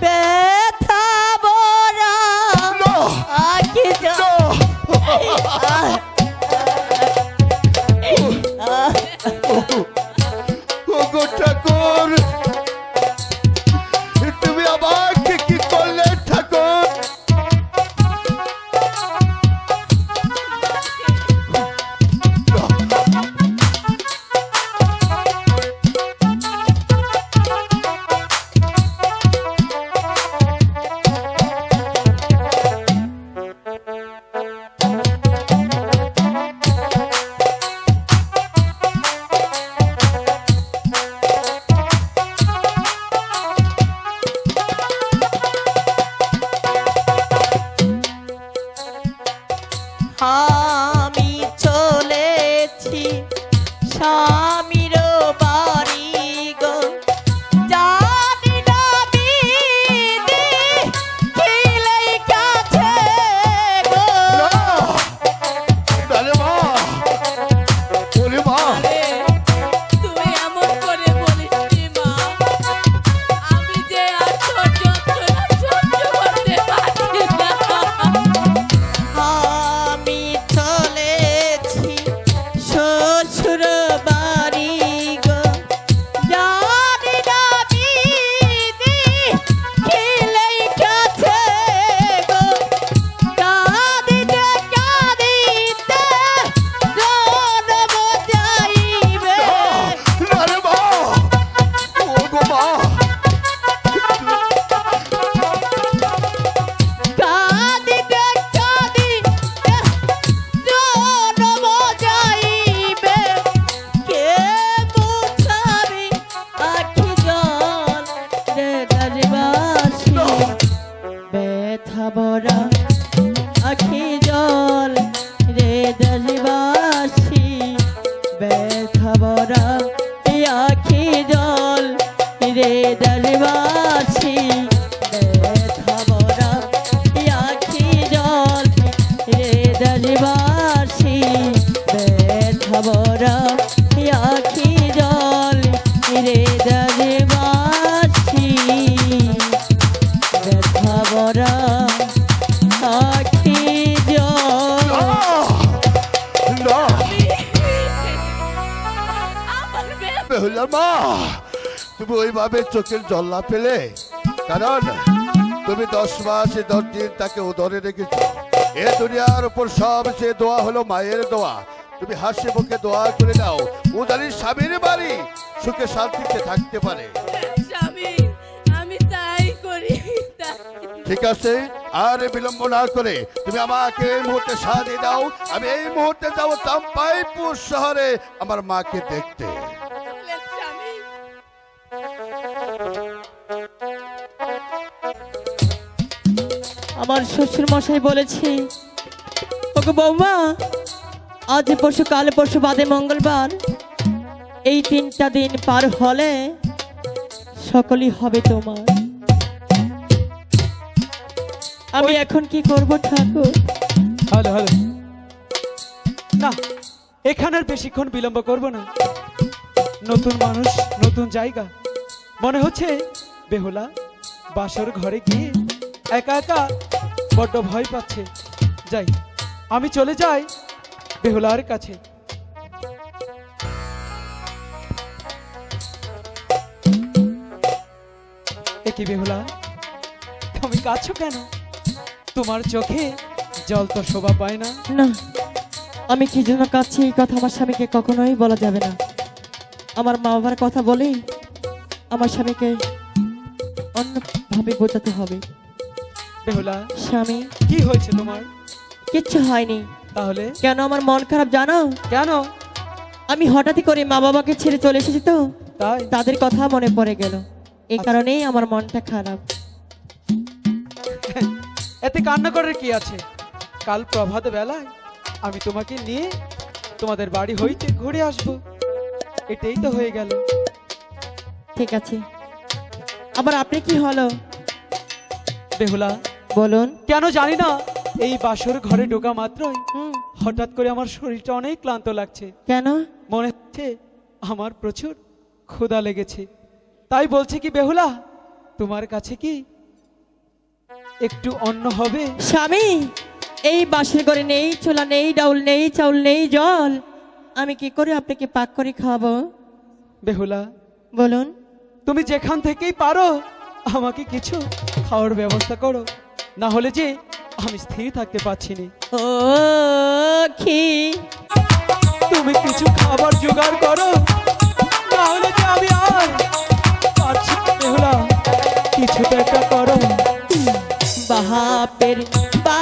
ব্যথা বরা আগে যাও আমি মা তুমি ওইভাবে চোখের জল না পেলে কারণ তুমি দশ মাস দশ দিন তাকে উদরে রেখেছ। এ দুনিয়ার উপর সবচেয়ে দোয়া হলো মায়ের দোয়া। তুমি হাসি মুখে দোয়া করে দাও উদারির স্বামীর বাড়ি সুখে শান্তিতে থাকতে পারে। ঠিক আছে আর বিলম্ব না করে তুমি আমাকে এই মুহূর্তে সাথে দাও। আমি এই মুহূর্তে যাব চাম্পাইপুর শহরে আমার মাকে দেখতে। আমার শ্বশুর মশাই বলেছে ওগো বৌমা আজ পরশু কাল পরশু বাদে মঙ্গলবার এই তিনটা দিন পার হলে সকলই হবে তোমার। আমি এখন কি করব ঠাকুর? হ্যালো হ্যালো না এখানে আর বেশিক্ষণ বিলম্ব করব না। নতুন মানুষ নতুন জায়গা। মনে হচ্ছে বেহুলা বাসর ঘরে গিয়ে একা একা বড্ড ভয় পাচ্ছে। যাই, আমি চলে যাই বেহুলার কাছে। একই বেহুলা? তুমি কাঁদছো কেন? তোমার চোখে জল তো শোভা পায় না। না, আমি কি জন্য কাচ্ছি এই কথা আমার স্বামীকে কখনোই বলা যাবে না। আমার মা বাবার কথা বলেই আমার স্বামীকে অন্যভাবে বোঝাতে হবে। বেহুলা স্বামী। কি হয়েছে তোমার? কিচ্ছু হয়নি। তাহলে? কেন আমার মন খারাপ জানো? কেন? আমি হঠাৎই করে মা বাবাকে ছেড়ে চলে এসেছি তো। তাই? তাদের কথা মনে পড়ে গেল। এই কারণেই আমার মনটা খারাপ। এতে কান্না করার কি আছে? কাল প্রভাত বেলায় আমি তোমাকে নিয়ে তোমাদের বাড়ি হইতে ঘুরে আসব। এটাই তো হয়ে গেল। ঠিক আছে। আবার আপনি কি হলো? বেহুলা বলুন। কেন জানি না এই বাসর ঘরে ঢোকা মাত্রই হঠাৎ করে আমার শরীরটা অনেক ক্লান্ত লাগছে। কেন? মনে হচ্ছে আমার প্রচুর ক্ষুধা লেগেছে। তাই বলছে কি বেহুলা তোমার কাছে কি একটু অন্ন হবে? স্বামী এই বাসের ঘরে নেই ছোলা নেই ডাউল নেই চাউল নেই জল। আমি কি করে আপনাকে পাক করে খাওয়াবো? বেহুলা বলুন। তুমি যেখান থেকেই পারো আমাকে কিছু খাওয়ার ব্যবস্থা করো। না হলে যে আমি স্থির থাকতে পারছি না। তুমি কিছু খাবার জোগাড় করো তাহলে যে আমি আর পারছি না, কিছু তো একটা করো। বাহাপের বাড়ি